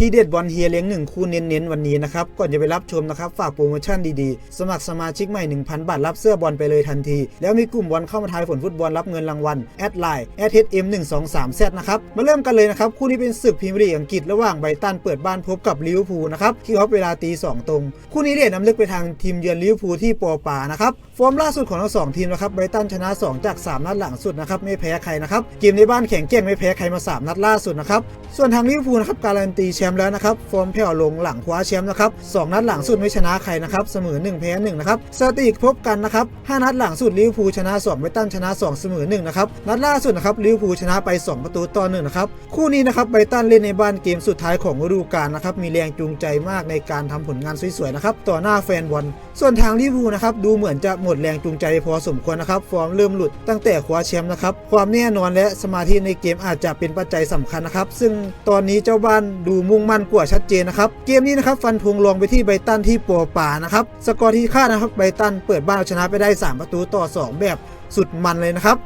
ที่เด็ดบอลเฮียเลี้ยงหนึ่งคู่เน้นๆวันนี้นะครับ ก่อนจะไปรับชมนะครับ ฝากโปรโมชั่นดีๆ สมัครสมาชิกใหม่ 1,000 บาท รับเสื้อบอลไปเลยทันที แล้วมีกลุ่มบอลเข้ามาทายผลฟุตบอลรับเงินรางวัลแอดไลน์ @hm123z นะครับ มาเริ่มกันเลยนะครับ คู่นี้เป็นศึกพรีเมียร์ลีกอังกฤษระหว่างไบรตันเปิดบ้านพบกับลิเวอร์พูลนะครับที่เขาเวลาตีสองตรง คู่นี้เด่นนำลึกไปทางทีมเยือนลิเวอร์พูลที่ปอปานะครับฟอร์มล่าสุดของทั้งสองทีมนะครับไบรตันชนะ 2 จาก 3 นัดหลังสุดนะครับไม่แพ้ใครนะครับเกมในบ้านแข่งแก่งไม่แพ้ใครมา 3 นัดล่าสุดนะครับส่วนทางลิเวอร์พูลนะครับการันตีแชมป์แล้วนะครับ ฟอร์มแผ่วลงหลังคว้าแชมป์นะครับสองนัดหลังสุดไม่ชนะใครนะครับ เสมอ 1 แพ้1นะครับสถิติพบกันนะครับ5นัดหลังสุดลิเวอร์พูลชนะ2ไบตันชนะ 2 เสมอ1นะครับ นัดล่าสุดนะครับลิเวอร์พูลชนะไป 2 ประตูต่อ1นะครับ คู่นี้นะครับไบตันเล่นในบ้านเกมสุดท้ายของฤดูกาลนะครับ มีแรงจูงใจมากในการทำผลงานสวยๆนะครับ ต่อหน้าแฟนบอล ส่วนทางลิเวอร์พูลนะครับ ดูเหมือนจะหมดแรงจูงใจพอสมควรนะครับ ฟอร์มเริ่มหลุดตั้งแต่คว้าแชมป์นะครับ ความแน่นอนและสมาธิในเกมอาจจะเป็นปัจจัยสำคัญนะครับ ซึ่งตอนนี้เจ้าบ้านดูมุงมั่นกว่าชัดเจนนะครับ เกมนี้นะครับฟันธงลงไปที่ไบตันที่ปัวป่านะครับ สกอร์ที่คาดนะครับไบตันเปิดบ้านเอาชนะไปได้ 3 ประตูต่อ 2 แบบสุดมันเลยนะครับ